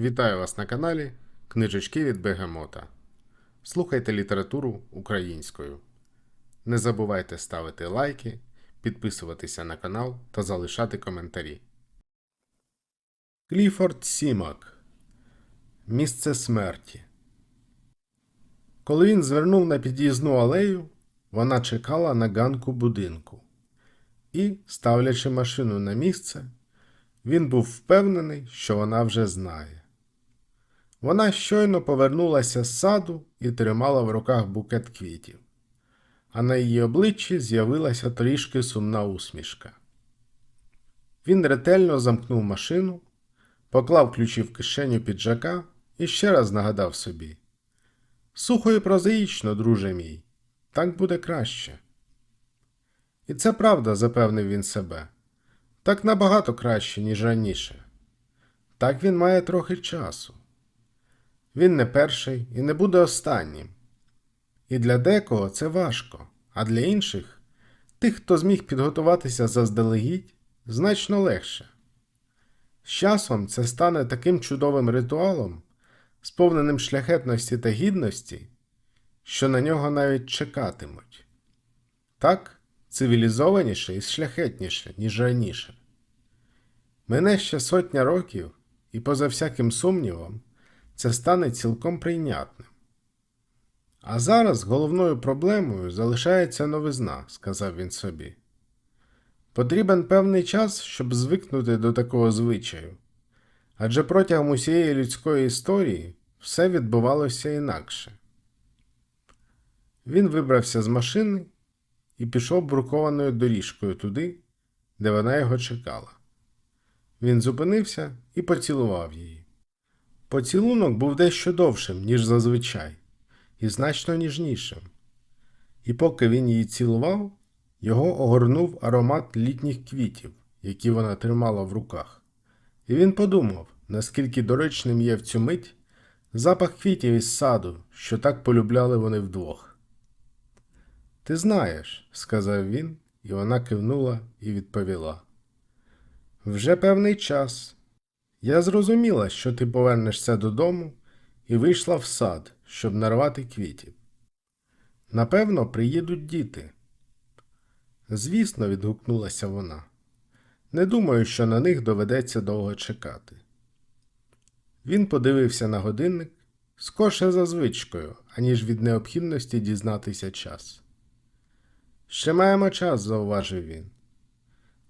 Вітаю вас на каналі Книжечки від Бегемота. Слухайте літературу українською. Не забувайте ставити лайки, підписуватися на канал та залишати коментарі. Кліфорд Сімак Місце смерті. Коли він звернув на під'їзну алею, вона чекала на ганку будинку. І, ставлячи машину на місце, він був впевнений, що вона вже знає. Вона щойно повернулася з саду і тримала в руках букет квітів, а на її обличчі з'явилася трішки сумна усмішка. Він ретельно замкнув машину, поклав ключі в кишеню піджака і ще раз нагадав собі: Сухо і прозаїчно, друже мій, так буде краще. І це правда, запевнив він себе, так набагато краще, ніж раніше. Так він має трохи часу. Він не перший і не буде останнім. І для декого це важко, а для інших, тих, хто зміг підготуватися заздалегідь, значно легше. З часом це стане таким чудовим ритуалом, сповненим шляхетності та гідності, що на нього навіть чекатимуть. Так цивілізованіше і шляхетніше, ніж раніше. Мине ще сотня років, і поза всяким сумнівом, це стане цілком прийнятним. А зараз головною проблемою залишається новизна, сказав він собі. Потрібен певний час, щоб звикнути до такого звичаю, адже протягом усієї людської історії все відбувалося інакше. Він вибрався з машини і пішов брукованою доріжкою туди, де вона його чекала. Він зупинився і поцілував її. Поцілунок був дещо довшим, ніж зазвичай, і значно ніжнішим. І поки він її цілував, його огорнув аромат літніх квітів, які вона тримала в руках. І він подумав, наскільки доречним є в цю мить запах квітів із саду, що так полюбляли вони вдвох. Ти знаєш, сказав він, і вона кивнула і відповіла. Вже певний час. Я зрозуміла, що ти повернешся додому і вийшла в сад, щоб нарвати квітів. Напевно, приїдуть діти. Звісно, відгукнулася вона. Не думаю, що на них доведеться довго чекати. Він подивився на годинник скорше за звичкою, аніж від необхідності дізнатися час. Ще маємо час, зауважив він.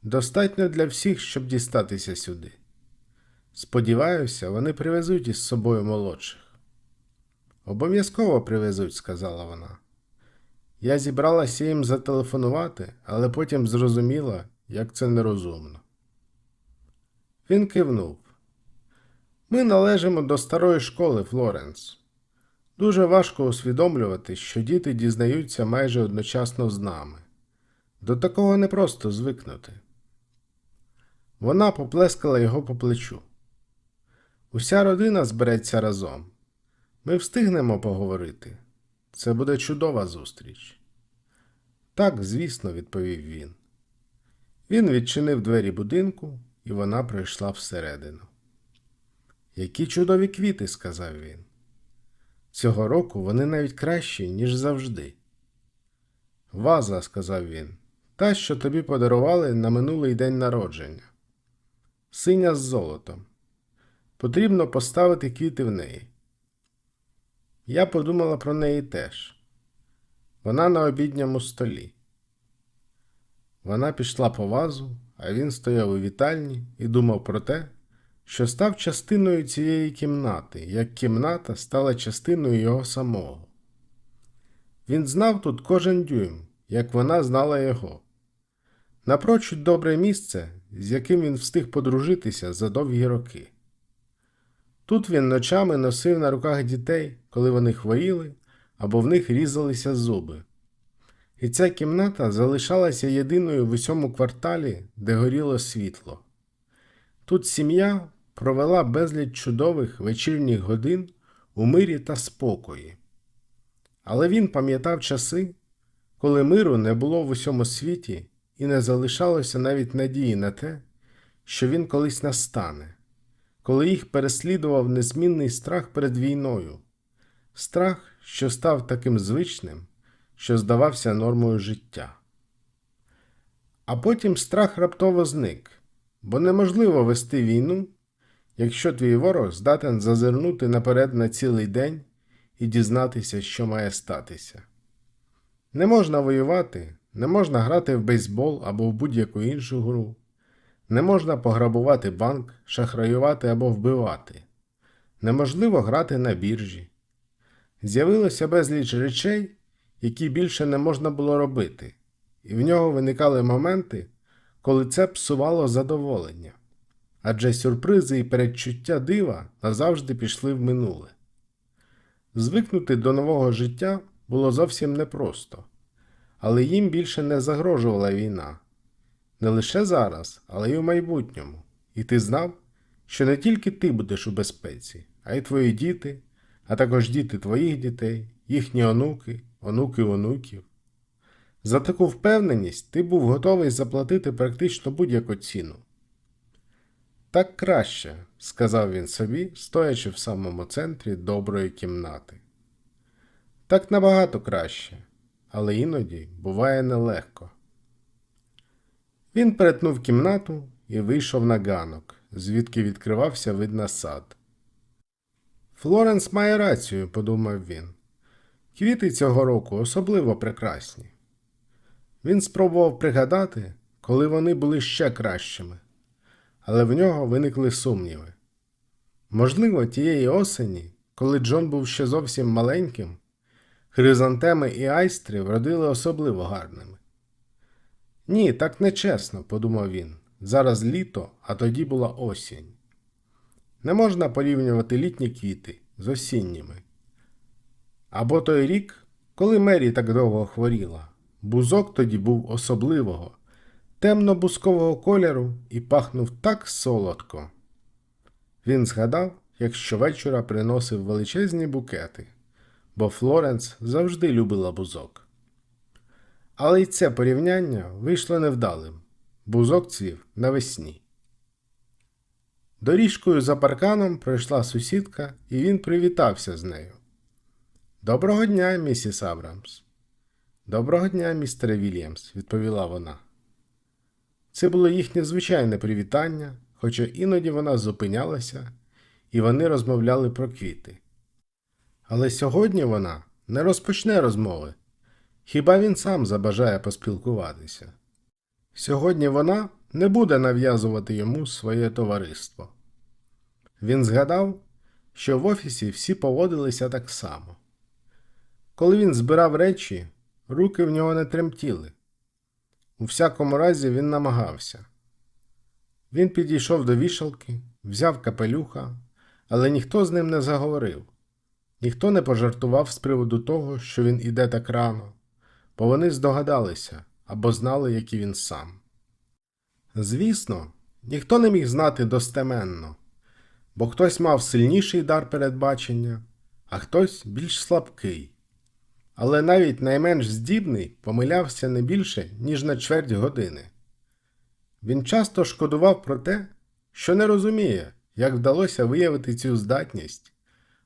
Достатньо для всіх, щоб дістатися сюди. Сподіваюся, вони привезуть із собою молодших. Обов'язково привезуть, сказала вона. Я зібралася їм зателефонувати, але потім зрозуміла, як це нерозумно. Він кивнув. Ми належимо до старої школи, Флоренс. Дуже важко усвідомлювати, що діти дізнаються майже одночасно з нами. До такого не просто звикнути. Вона поплескала його по плечу. Уся родина збереться разом. Ми встигнемо поговорити. Це буде чудова зустріч. Так, звісно, відповів він. Він відчинив двері будинку, і вона пройшла всередину. Які чудові квіти, сказав він. Цього року вони навіть кращі, ніж завжди. Ваза, сказав він, та, що тобі подарували на минулий день народження. Синя з золотом. Потрібно поставити квіти в неї. Я подумала про неї теж. Вона на обідньому столі. Вона пішла по вазу, а він стояв у вітальні і думав про те, що став частиною цієї кімнати, як кімната стала частиною його самого. Він знав тут кожен дюйм, як вона знала його. Напрочуд добре місце, з яким він встиг подружитися за довгі роки. Тут він ночами носив на руках дітей, коли вони хворіли або в них різалися зуби. І ця кімната залишалася єдиною в усьому кварталі, де горіло світло. Тут сім'я провела безліч чудових вечірніх годин у мирі та спокої. Але він пам'ятав часи, коли миру не було в усьому світі і не залишалося навіть надії на те, що він колись настане коли їх переслідував незмінний страх перед війною, страх, що став таким звичним, що здавався нормою життя. А потім страх раптово зник, бо неможливо вести війну, якщо твій ворог здатен зазирнути наперед на цілий день і дізнатися, що має статися. Не можна воювати, не можна грати в бейсбол або в будь-яку іншу гру, не можна пограбувати банк, шахраювати або вбивати, неможливо грати на біржі. З'явилося безліч речей, які більше не можна було робити, і в нього виникали моменти, коли це псувало задоволення. Адже сюрпризи і передчуття дива назавжди пішли в минуле. Звикнути до нового життя було зовсім непросто, але їм більше не загрожувала війна. Не лише зараз, але й у майбутньому. І ти знав, що не тільки ти будеш у безпеці, а й твої діти, а також діти твоїх дітей, їхні онуки, онуки онуків. За таку впевненість ти був готовий заплатити практично будь-яку ціну. Так краще, сказав він собі, стоячи в самому центрі доброї кімнати. Так набагато краще, але іноді буває нелегко. Він перетнув кімнату і вийшов на ганок, звідки відкривався вид на сад. Флоренс має рацію, подумав він. Квіти цього року особливо прекрасні. Він спробував пригадати, коли вони були ще кращими, але в нього виникли сумніви. Можливо, тієї осені, коли Джон був ще зовсім маленьким, хризантеми і айстри вродили особливо гарними. Ні, так нечесно, подумав він. Зараз літо, а тоді була осінь. Не можна порівнювати літні квіти з осінніми. Або той рік, коли Мері так довго хворіла, бузок тоді був особливого, темно-бузкового кольору і пахнув так солодко. Він згадав, як щовечора приносив величезні букети, бо Флоренс завжди любила бузок. Але й це порівняння вийшло невдалим. Бузок цвів навесні. Доріжкою за парканом пройшла сусідка, і він привітався з нею. Доброго дня, місіс Абрамс. Доброго дня, містере Вільямс, відповіла вона. Це було їхнє звичайне привітання, хоча іноді вона зупинялася, і вони розмовляли про квіти. Але сьогодні вона не розпочне розмови. Хіба він сам забажає поспілкуватися? Сьогодні вона не буде нав'язувати йому своє товариство. Він згадав, що в офісі всі поводилися так само. Коли він збирав речі, руки в нього не тремтіли. У всякому разі, він намагався. Він підійшов до вішалки, взяв капелюха, але ніхто з ним не заговорив, ніхто не пожартував з приводу того, що він іде так рано, бо вони здогадалися або знали, який він сам. Звісно, ніхто не міг знати достеменно, бо хтось мав сильніший дар передбачення, а хтось більш слабкий. Але навіть найменш здібний помилявся не більше, ніж на чверть години. Він часто шкодував про те, що не розуміє, як вдалося виявити цю здатність,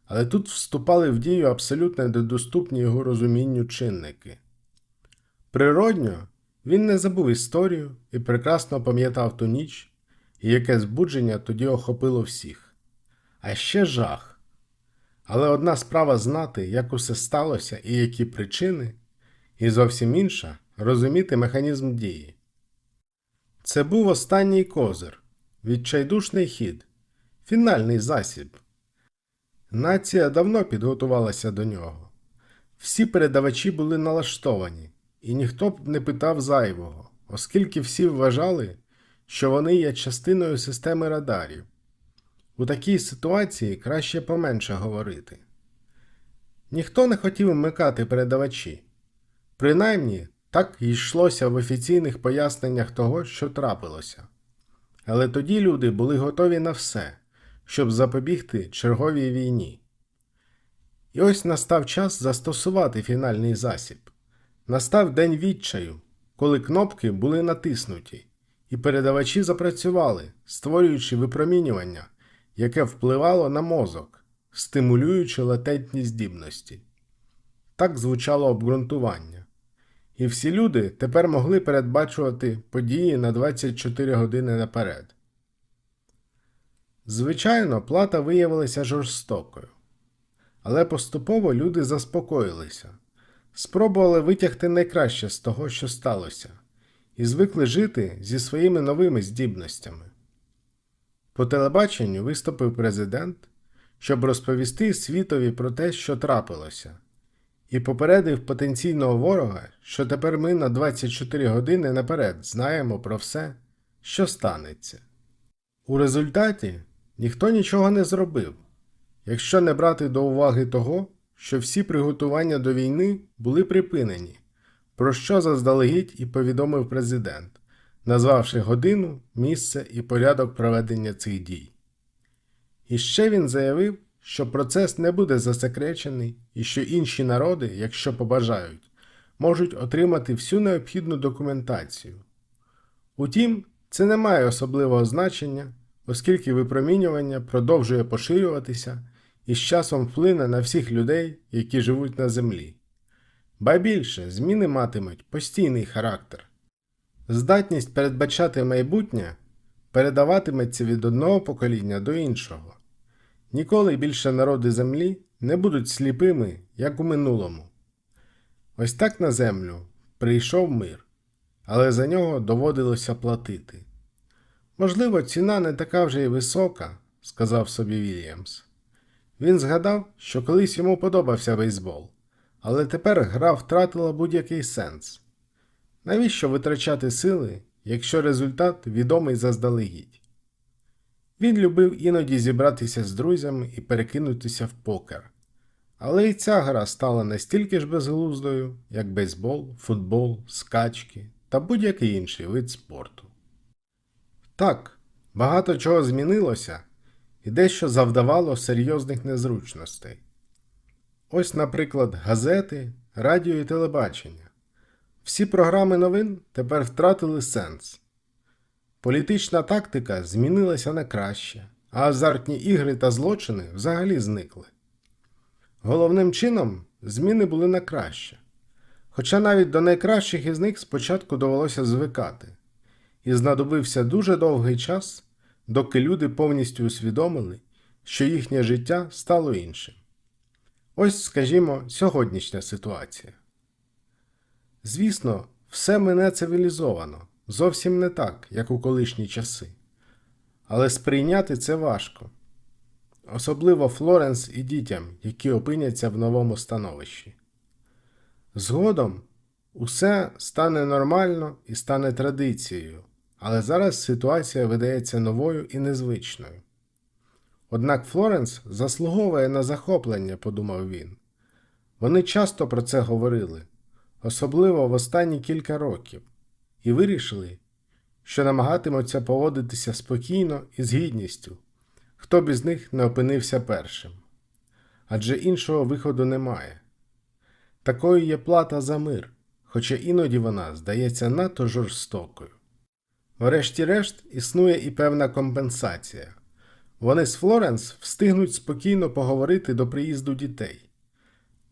але тут вступали в дію абсолютно недоступні його розумінню чинники. Природньо, він не забув історію і прекрасно пам'ятав ту ніч, і яке збудження тоді охопило всіх. А ще жах. Але одна справа знати, як усе сталося і які причини, і зовсім інша розуміти механізм дії. Це був останній козир, відчайдушний хід, фінальний засіб. Нація давно підготувалася до нього. Всі передавачі були налаштовані, і ніхто б не питав зайвого, оскільки всі вважали, що вони є частиною системи радарів. У такій ситуації краще поменше говорити. Ніхто не хотів вмикати передавачі. Принаймні, так йшлося в офіційних поясненнях того, що трапилося. Але тоді люди були готові на все, щоб запобігти черговій війні. І ось настав час застосувати фінальний засіб. Настав день відчаю, коли кнопки були натиснуті, і передавачі запрацювали, створюючи випромінювання, яке впливало на мозок, стимулюючи латентні здібності. Так звучало обґрунтування. І всі люди тепер могли передбачувати події на 24 години наперед. Звичайно, плата виявилася жорстокою. Але поступово люди заспокоїлися, спробували витягти найкраще з того, що сталося, і звикли жити зі своїми новими здібностями. По телебаченню виступив президент, щоб розповісти світові про те, що трапилося, і попередив потенційного ворога, що тепер ми на 24 години наперед знаємо про все, що станеться. У результаті ніхто нічого не зробив, якщо не брати до уваги того, що всі приготування до війни були припинені, про що заздалегідь і повідомив президент, назвавши годину, місце і порядок проведення цих дій. І ще він заявив, що процес не буде засекречений і що інші народи, якщо побажають, можуть отримати всю необхідну документацію. Утім, це не має особливого значення, оскільки випромінювання продовжує поширюватися і з часом вплине на всіх людей, які живуть на землі. Ба більше, зміни матимуть постійний характер. Здатність передбачати майбутнє передаватиметься від одного покоління до іншого. Ніколи більше народи землі не будуть сліпими, як у минулому. Ось так на землю прийшов мир, але за нього доводилося платити. Можливо, ціна не така вже й висока, сказав собі Вільямс. Він згадав, що колись йому подобався бейсбол, але тепер гра втратила будь-який сенс. Навіщо витрачати сили, якщо результат відомий заздалегідь? Він любив іноді зібратися з друзями і перекинутися в покер. Але і ця гра стала настільки ж безглуздою, як бейсбол, футбол, скачки та будь-який інший вид спорту. Так, багато чого змінилося і дещо завдавало серйозних незручностей. Ось, наприклад, газети, радіо і телебачення. Всі програми новин тепер втратили сенс. Політична тактика змінилася на краще, а азартні ігри та злочини взагалі зникли. Головним чином зміни були на краще, хоча навіть до найкращих із них спочатку довелося звикати, і знадобився дуже довгий час, доки люди повністю усвідомили, що їхнє життя стало іншим. Ось, скажімо, сьогоднішня ситуація. Звісно, все мене цивілізовано, зовсім не так, як у колишні часи. Але сприйняти це важко, особливо Флоренс і дітям, які опиняться в новому становищі. Згодом усе стане нормально і стане традицією, але зараз ситуація видається новою і незвичною. Однак Флоренс заслуговує на захоплення, подумав він. Вони часто про це говорили, особливо в останні кілька років, і вирішили, що намагатимуться поводитися спокійно і з гідністю, хто б із них не опинився першим. Адже іншого виходу немає. Такою є плата за мир, хоча іноді вона здається надто жорстокою. Врешті-решт існує і певна компенсація. Вони з Флоренс встигнуть спокійно поговорити до приїзду дітей.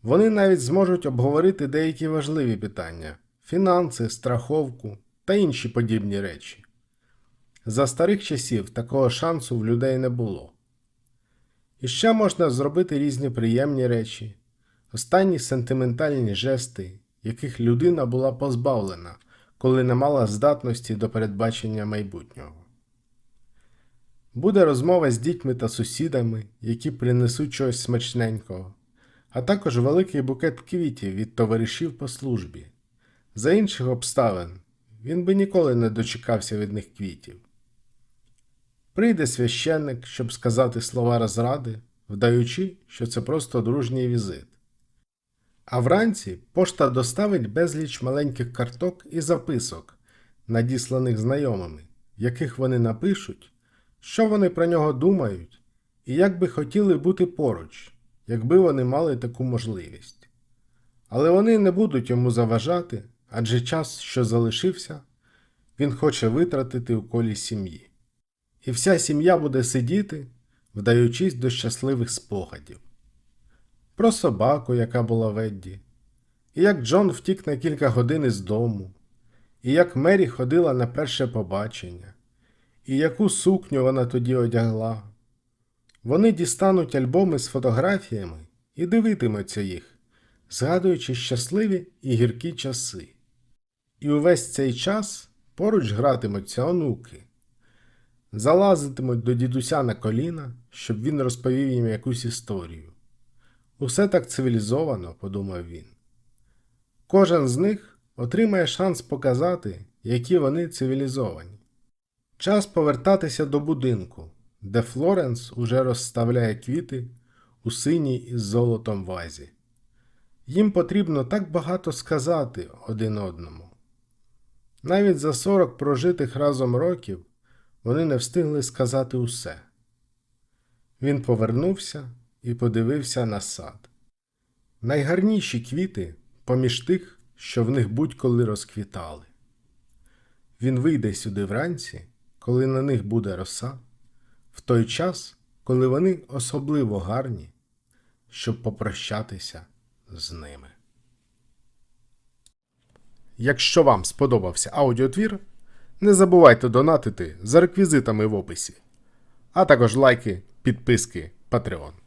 Вони навіть зможуть обговорити деякі важливі питання фінанси, страховку та інші подібні речі. За старих часів такого шансу в людей не було. І ще можна зробити різні приємні речі, останні сентиментальні жести, яких людина була позбавлена, коли не мала здатності до передбачення майбутнього. Буде розмова з дітьми та сусідами, які принесуть чогось смачненького, а також великий букет квітів від товаришів по службі. За інших обставин він би ніколи не дочекався від них квітів. Прийде священник, щоб сказати слова розради, вдаючи, що це просто дружній візит. А вранці пошта доставить безліч маленьких карток і записок, надісланих знайомими, яких вони напишуть, що вони про нього думають, і як би хотіли бути поруч, якби вони мали таку можливість. Але вони не будуть йому заважати, адже час, що залишився, він хоче витратити у колі сім'ї. І вся сім'я буде сидіти, вдаючись до щасливих спогадів. Про собаку, яка була в Едді, і як Джон втік на кілька годин із дому, і як Мері ходила на перше побачення, і яку сукню вона тоді одягла. Вони дістануть альбоми з фотографіями і дивитимуться їх, згадуючи щасливі і гіркі часи. І увесь цей час поруч гратимуться онуки, залазитимуть до дідуся на коліна, щоб він розповів їм якусь історію. Усе так цивілізовано, подумав він. Кожен з них отримає шанс показати, які вони цивілізовані. Час повертатися до будинку, де Флоренс уже розставляє квіти у синій із золотом вазі. Їм потрібно так багато сказати один одному. Навіть за сорок прожитих разом років вони не встигли сказати усе. Він повернувся і подивився на сад. Найгарніші квіти поміж тих, що в них будь-коли розквітали. Він вийде сюди вранці, коли на них буде роса, в той час, коли вони особливо гарні, щоб попрощатися з ними. Якщо вам сподобався аудіотвір, не забувайте донатити за реквізитами в описі, а також лайки, підписки, Patreon.